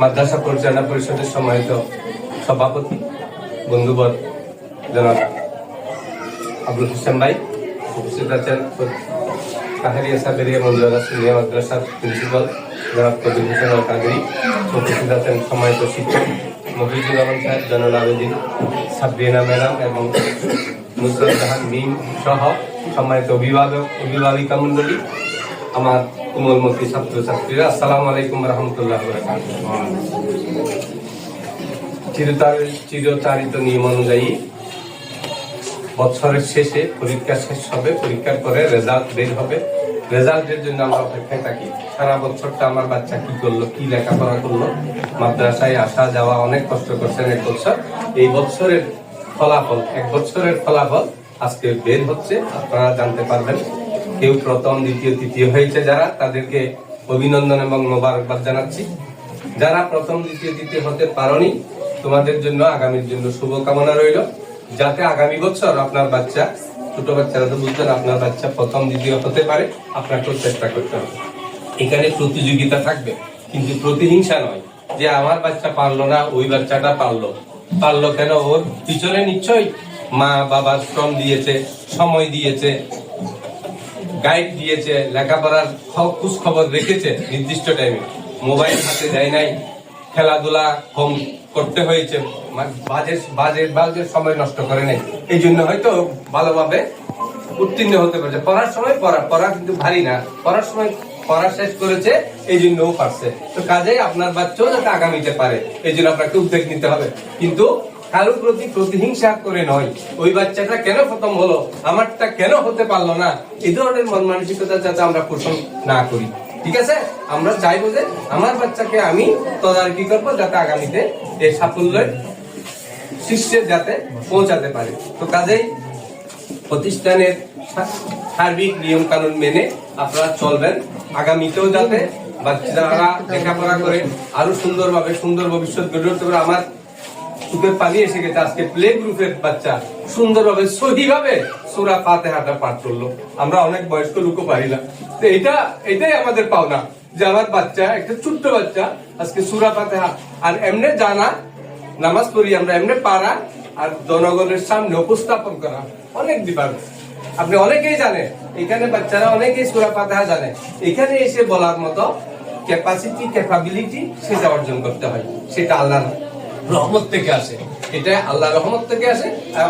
মাদ্রাসা পরিচালনা পরিষদের সম্মানিত সভাপতি বন্ধুবর জনাব আবুল হোসেন ভাই, উপস্থিত আছেন কাহারিয়া সাবেরিয়া মঞ্জুরা সিনিয়র মাদ্রাসার প্রিন্সিপাল, জনাব কবির হোসেন আল কাদেরি উপস্থিত আছেন সম্মানিত শিক্ষক, মফিজুর রহমান সাহেব জনাল আবেদিন সাবরিনা ম্যাডাম এবং নুসরত জাহান মিম সহ সম্মানিত অভিভাবক, অভিভাবিকা মন্ডলী আমার কোমলমতি ছাত্রছাত্রীরা, আসসালামু আলাইকুম রহমতুল্লাহ চিরতার চিরতারিত নিয়ম অনুযায়ী বছরের শেষে পরীক্ষা শেষ হবে, পরীক্ষার পরে রেজাল্ট বের হবে। রেজাল্টের জন্য আমরা অপেক্ষায় থাকি। সারা বছরটা আমার বাচ্চা কি করল, কি লেখাপড়া করল, মাদ্রাসায় আসা যাওয়া অনেক কষ্ট করছেন এক বছর এই বছরের ফলাফল, এক বছরের ফলাফল আজকে বের হচ্ছে, আপনারা জানতে পারবেন। কেউ প্রথম, দ্বিতীয়, তৃতীয় হয়েছে যারা, তাদেরকে অভিনন্দন এবং মোবারকবাদ জানাচ্ছি। যারা প্রথম, দ্বিতীয়, তৃতীয় হতে পারোনি, তোমাদের জন্য আগামীর জন্য শুভকামনা রইল। যাতে আগামী বছর আপনার বাচ্চা, ছোট বাচ্চারা তো বুঝছেন আপনার বাচ্চা প্রথম, দ্বিতীয় হতে পারে, আপনাকেও চেষ্টা করতে হবে। এখানে প্রতিযোগিতা থাকবে, কিন্তু প্রতিহিংসা নয় যে আমার বাচ্চা পারল না, ওই বাচ্চাটা পারল। পারল কেন? ওর পিছনে নিশ্চয়ই মা বাবা শ্রম দিয়েছে, সময় দিয়েছে গাইড দিয়েছে, লেখাপড়ার খোঁজ খবর রেখেছে নির্দিষ্ট টাইমে মোবাইল হাতে দেয় নাই। খেলাধুলা কম করতে হয়েছে। বাজে বাজে বাজে সময় নষ্ট করে নাই। এই জন্য হয়তো ভালোভাবে উত্তীর্ণ হতে পারছে। পড়ার সময় পড়া। পড়া কিন্তু ভারী না। পড়ার সময় পড়া শেষ করেছে, এই জন্যও পারছে। তো কাজেই আপনার বাচ্চাও যাতে আগামীতে পারে। এই জন্য আপনাকে উদ্যোগ নিতে হবে। কিন্তু কারোর প্রতি প্রতিহিংসা করে নয়। ওই বাচ্চাটা কেন প্রথম হলো? আমারটা কেন হতে পারল না? এই ধরনের মন মানসিকতা যাতে আমরা পোষণ না করি। ঠিক আছে? আমরা চাইব যে আমার বাচ্চাকে আমি তদারকি করব যাতে আগামীতে এই সাফল্যের শীর্ষে যাতে পৌঁছাতে পারে। তো কাজেই প্রতিষ্ঠানের সার্বিক নিয়ম কানুন মেনে আপনারা চলবেন। আগামীতেও যাতে বাচ্চারা লেখাপড়া করে আরও সুন্দরভাবে সুন্দর ভবিষ্যৎ গড়ে উঠতে পারে। আমার চোখের পানি এসে গেছে আজকে প্লে গ্রুপের বাচ্চা। সুন্দরভাবে, সহিভাবে সুরা ফাতেহাটা পাঠ করল। আমরা অনেক বয়স্ক লোকও পারি না। তো এটা, এটাই আমাদের পাওনা যে আমার বাচ্চা, একটা ছোট্ট বাচ্চা, আজকে সুরা ফাতেহা। আর এমনি জানা, নামাজ পড়ি আমরা, এমনি পারা আর জনগণের সামনে উপস্থাপন করা অনেক ডিফারেন্স আপনি অনেকেই জানেন, এখানে বাচ্চারা অনেকেই সুরা ফাতেহা জানে। এখানে এসে বলার মতো ক্যাপাসিটি ক্যাপাবিলিটি সেটা অর্জন করতে হয়। সেটা আল্লাহর রহমত থেকে আসে। এটা আল্লাহ রহমত থেকে আসে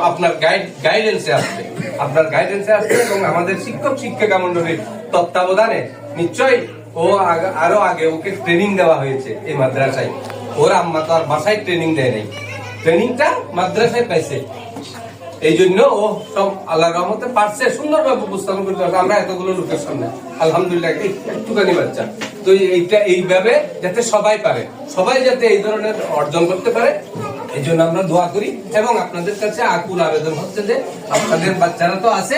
আপনার গাইড গাইডেন্সে আসবে। আপনার গাইডেন্সে আসবে এবং আমাদের শিক্ষক, শিক্ষিকা মন্ডলীর তত্ত্বাবধানে নিশ্চয়ই ও আরও আগে ওকে ট্রেনিং দেওয়া হয়েছে এই মাদ্রাসায়। ওর আম্মা তো আর বাসায় ট্রেনিং দেয় নাই। ট্রেনিংটা মাদ্রাসায় পাইছে। এই জন্য ও সব আল্লাহ রহমতে পারছে, সুন্দরভাবে উপস্থাপন করতে পারছে। আমরা এতগুলো লোকের সামনে। আলহামদুলিল্লাহ, একটুখানি বাচ্চা। তো এইটা এইভাবে যাতে সবাই পারে। সবাই যাতে এই ধরনের অর্জন করতে পারে, এই জন্য আমরা দোয়া করি। এবং আপনাদের কাছে আকুল আবেদন হচ্ছে যে আপনাদের বাচ্চারা তো আছে,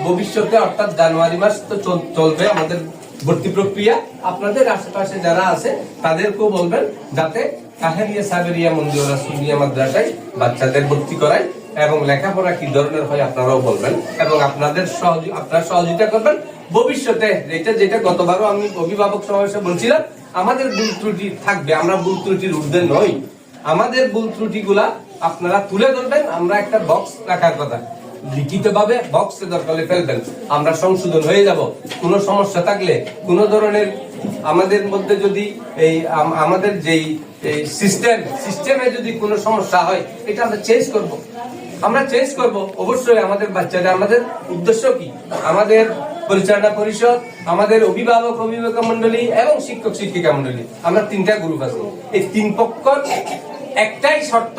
ভবিষ্যতে অর্থাৎ জানুয়ারি মাস তো চল- চলবে আমাদের ভর্তি প্রক্রিয়া। আপনাদের আশেপাশে যারা আছে, তাদেরকেও বলবেন যাতে কাহেরিয়া সাবেরিয়া মন্দিরা সুনিয়া মাদ্রাসায় বাচ্চাদের ভর্তি করায় এবং লেখাপড়া কি ধরনের হয় আপনারাও বলবেন এবং আপনাদের সহযোগী আপনারা সহযোগিতা করবেন ভবিষ্যতে যেটা যেটা গতবারও আমি অভিভাবক সমাবেশে বলছিলাম, আমাদের ভুল ত্রুটি থাকবে, আমরা ভুল ত্রুটির ঊর্ধ্বে নই। আমাদের ভুল ত্রুটিগুলা আপনারা তুলে ধরবেন, আমরা একটা বক্স রাখার কথা। লিখিত ভাবে বক্সে দরকার ফেলবেন, আমরা সংশোধন হয়ে যাব। কোনো সমস্যা থাকলে, কোনো ধরনের আমাদের মধ্যে যদি এই আম- আমাদের যেই সিস্টেম সিস্টেমে যদি কোনো সমস্যা হয়, এটা আমরা চেঞ্জ করব। আমরা চেঞ্জ করব, অবশ্যই আমাদের বাচ্চাদের আমাদের উদ্দেশ্য কি? আমাদের পরিচালনা পরিষদ, আমাদের অভিভাবক অভিভাবক মন্ডলী এবং শিক্ষক, শিক্ষিকা মন্ডলী আমরা তিনটা গ্রুপ আছে। এই তিন পক্ষর একটাই শর্ত,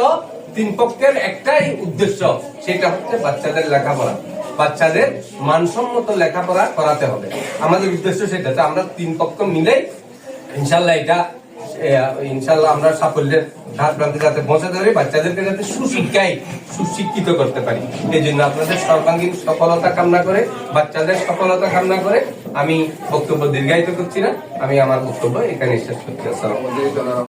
তিন পক্ষের একটাই উদ্দেশ্য, সেটা হচ্ছে বাচ্চাদের লেখাপড়া। বাচ্চাদের মানসম্মত লেখাপড়া করাতে হবে। আমাদের উদ্দেশ্য সেটা আমরা তিন পক্ষ মিলে ইনশাল্লাহ এটা ইনশাল্লাহ আমরা সাফল্যের ধার প্রান্তে যাতে পৌঁছাতে পারি বাচ্চাদেরকে যাতে সুশিক্ষায় সুশিক্ষিত করতে পারি। এই জন্য আপনাদের সর্বাঙ্গীন সফলতা কামনা করে, বাচ্চাদের সফলতা কামনা করে। আমি বক্তব্য দীর্ঘায়িত করছি না, আমি আমার বক্তব্য এখানে শেষ করছি। আসসালাম